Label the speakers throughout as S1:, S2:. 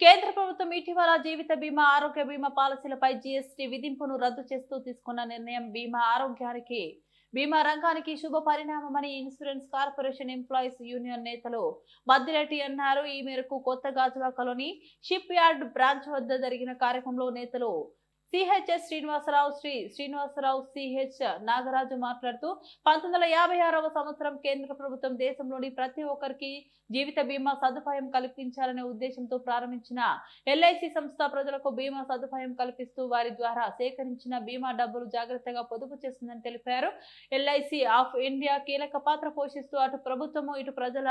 S1: కేంద్ర ప్రభుత్వం ఇటీవల జీవిత బీమా ఆరోగ్య బీమా పాలసీలపై జీఎస్టీ విధింపును రద్దు చేస్తూ తీసుకున్న నిర్ణయం బీమా ఆరోగ్యానికి బీమా రంగానికి శుభ పరిణామమని ఇన్సూరెన్స్ కార్పొరేషన్ ఎంప్లాయీస్ యూనియన్ నేతలు మద్దిరెడ్డి అన్నారు. ఈ మేరకు కొత్త గాజువాకలోని షిప్ యార్డ్ బ్రాంచ్ వద్ద జరిగిన కార్యక్రమంలో నేతలు సిహెచ్ఎస్ శ్రీనివాసరావు శ్రీ శ్రీనివాసరావు సిహెచ్ నాగరాజు మాట్లాడుతూ పంతొమ్మిది వందల యాభై ఆరవ సంవత్సరం కేంద్ర ప్రభుత్వం దేశంలోని ప్రతి ఒక్కరికి జీవిత బీమా సదుపాయం కల్పించాలనే ఉద్దేశంతో ప్రారంభించిన ఎల్ఐసి సంస్థ ప్రజలకు బీమా సదుపాయం కల్పిస్తూ వారి ద్వారా సేకరించిన బీమా డబ్బులు జాగ్రత్తగా పొదుపు చేస్తుందని తెలిపారు. ఎల్ఐసి ఆఫ్ ఇండియా కీలక పాత్ర పోషిస్తూ అటు ప్రభుత్వము ఇటు ప్రజల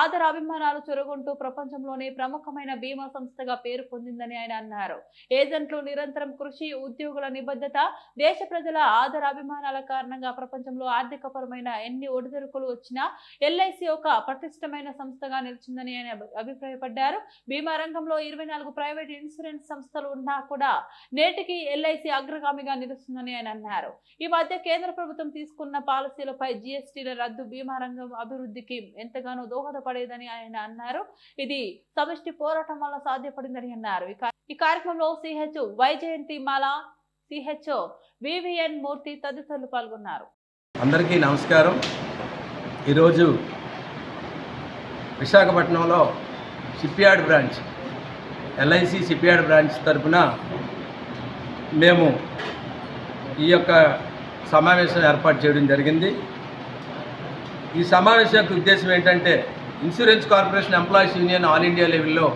S1: ఆదర అభిమానాలు చొరగొంటూ ప్రపంచంలోనే ప్రముఖమైన బీమా సంస్థగా పేరు పొందిందని ఆయన అన్నారు. ఏజెంట్లు నిరంతరం కృషి ఉద్యోగుల నిబద్ధత దేశ ప్రజల ఆదర అభిమానాల కారణంగా ప్రపంచంలో ఆర్థికపరమైన ఎన్ని ఒడిదుడుకులు వచ్చినా ఎల్ఐసి ఒక పటిష్టమైన సంస్థగా నిలిచిందని ఆయన అభిప్రాయపడ్డారు. బీమా రంగంలో ఇరవై నాలుగు ప్రైవేట్ ఇన్సూరెన్స్ సంస్థలు ఉన్నా కూడా నేటికి ఎల్ఐసి అగ్రగామిగా నిలుస్తుందని ఆయన అన్నారు. ఈ మధ్య కేంద్ర ప్రభుత్వం తీసుకున్న పాలసీలపై జీఎస్టీల రద్దు బీమా రంగం అభివృద్ధికి ఎంతగానో దోహదపడేదని ఆయన అన్నారు. ఇది సమిష్టి పోరాటం వల్ల సాధ్యపడిందని అన్నారు. ఈ కార్యక్రమంలో CH Vyjayanthi Mala CH VVN Murthy తదితరులు పాల్గొన్నారు.
S2: అందరికీ నమస్కారం. ఈరోజు విశాఖపట్నంలో shipyard branch LIC shipyard branch తరఫున మేము ఈ యొక్క సమావేశం ఏర్పాటు చేయడం జరిగింది. ఈ సమావేశం యొక్క ఉద్దేశం ఏంటంటే insurance corporation employees union all India లెవెల్లో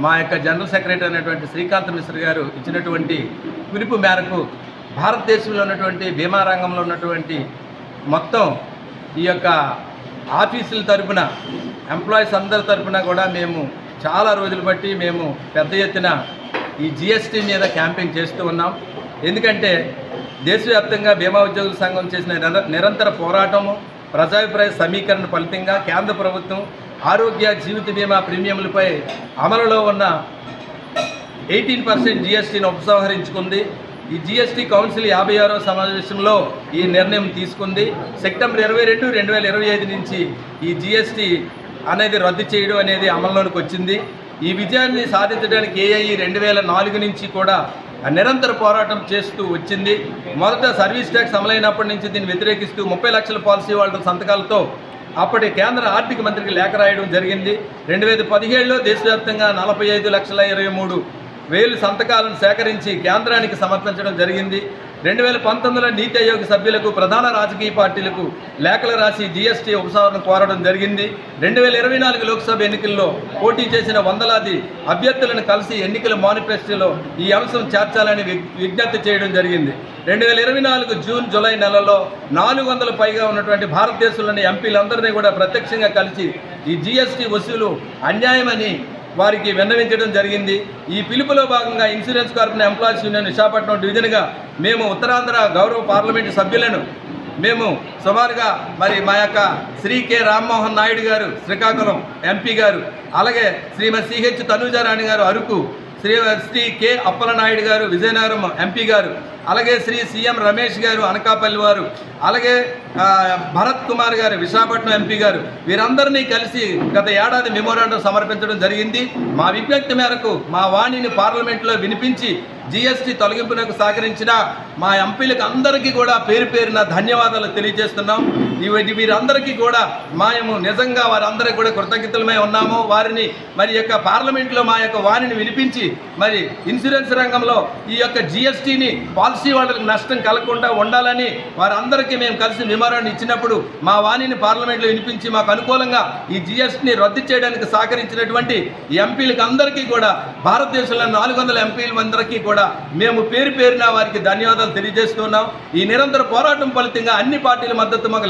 S2: మా యొక్క జనరల్ సెక్రటరీ అయినటువంటి శ్రీకాంత్ మిశ్ర గారు ఇచ్చినటువంటి పిలుపు మేరకు భారతదేశంలో ఉన్నటువంటి బీమా రంగంలో ఉన్నటువంటి మొత్తం ఈ యొక్క ఆఫీసుల తరపున ఎంప్లాయీస్ అందరి తరపున కూడా మేము చాలా రోజులు బట్టి మేము పెద్ద ఎత్తున ఈ జిఎస్టీ మీద క్యాంపెయిన్ చేస్తూ ఉన్నాం. ఎందుకంటే దేశవ్యాప్తంగా బీమా ఉద్యోగుల సంఘం చేసిన నిర- నిరంతర పోరాటము ప్రజాభిప్రాయ సమీకరణ ఫలితంగా కేంద్ర ప్రభుత్వం ఆరోగ్య జీవిత బీమా ప్రీమియంలపై అమలులో ఉన్న ఎయిటీన్ పర్సెంట్ జిఎస్టీని ఉపసంహరించుకుంది. ఈ జిఎస్టీ కౌన్సిల్ యాభై ఆరో సమావేశంలో ఈ నిర్ణయం తీసుకుంది. సెప్టెంబర్ ఇరవై రెండు రెండు వేల ఇరవై ఐదు నుంచి ఈ జిఎస్టీ అనేది రద్దు చేయడం అనేది అమల్లోకి వచ్చింది. ఈ విజయాన్ని సాధించడానికి ఏఐ రెండు వేల నాలుగు నుంచి కూడా నిరంతర పోరాటం చేస్తూ వచ్చింది. మొదట సర్వీస్ ట్యాక్స్ అమలైనప్పటి నుంచి దీన్ని వ్యతిరేకిస్తూ ముప్పై లక్షల పాలసీ వాళ్ళ సంతకాలతో అప్పటి కేంద్ర ఆర్థిక మంత్రికి లేఖ రాయడం జరిగింది. రెండు వేల పదిహేడులో దేశవ్యాప్తంగా నలభై ఐదు లక్షల ఇరవై మూడు వేలు సంతకాలను సేకరించి కేంద్రానికి సమర్పించడం జరిగింది. రెండు వేల పంతొమ్మిదిలో నీతి ఆయోగ్ సభ్యులకు ప్రధాన రాజకీయ పార్టీలకు లేఖలు రాసి జీఎస్టీ ఉపసంహరణ కోరడం జరిగింది. రెండు వేల ఇరవై నాలుగు లోక్సభ ఎన్నికల్లో పోటీ చేసిన వందలాది అభ్యర్థులను కలిసి ఎన్నికల మేనిఫెస్టోలో ఈ అంశం చేర్చాలని విజ్- విజ్ఞప్తి చేయడం జరిగింది. రెండు వేల ఇరవై నాలుగు జూన్ జూలై నెలలో నాలుగు వందల పైగా ఉన్నటువంటి భారతదేశంలోని ఎంపీలందరినీ కూడా ప్రత్యక్షంగా కలిసి ఈ జీఎస్టీ వసూలు అన్యాయమని వారికి విన్నవించడం జరిగింది. ఈ పిలుపులో భాగంగా insurance corporation employees union Visakhapatnam డివిజన్గా మేము ఉత్తరాంధ్ర గౌరవ పార్లమెంటు సభ్యులను మేము సుమారుగా మరి మా యొక్క శ్రీ కె రామ్మోహన్ నాయుడు గారు శ్రీకాకుళం ఎంపీ గారు అలాగే Shrimati CH Tanujarani garu Araku Shri Shri K Appalanaidu garu Vizianagaram MP గారు అలాగే శ్రీ సీఎం రమేష్ గారు అనకాపల్లి వారు అలాగే భరత్ కుమార్ గారు విశాఖపట్నం ఎంపీ గారు వీరందరినీ కలిసి గత ఏడాది మెమోరాండం సమర్పించడం జరిగింది. మా విజ్ఞప్తి మేరకు మా వాణిని పార్లమెంట్లో వినిపించి జీఎస్టీ తొలగింపునకు సహకరించిన మా ఎంపీలకు అందరికీ కూడా పేరు పేరున ధన్యవాదాలు తెలియజేస్తున్నాం. ఇవి వీరందరికీ కూడా మేము నిజంగా వారందరికీ కూడా కృతజ్ఞతలమై ఉన్నాము. వారిని మరి యొక్క పార్లమెంట్లో మా యొక్క వారిని వినిపించి మరి ఇన్సూరెన్స్ రంగంలో ఈ యొక్క జిఎస్టీని పాలసీ వాళ్ళకి నష్టం కలగకుండా ఉండాలని వారందరికీ మేము కలిసి మెమోరాండం ఇచ్చినప్పుడు మా వాణిని పార్లమెంట్లో వినిపించి మాకు అనుకూలంగా ఈ జిఎస్టీని రద్దు చేయడానికి సహకరించినటువంటి ఎంపీలకు అందరికీ కూడా భారతదేశంలో నాలుగు వందల ఎంపీలందరికీ కూడా మేము పేరు పేరున వారికి ధన్యవాదాలు తెలియజేస్తున్నాం. ఈ నిరంతర పోరాటం ఫలితంగా అన్ని పార్టీల మద్దతు మాకు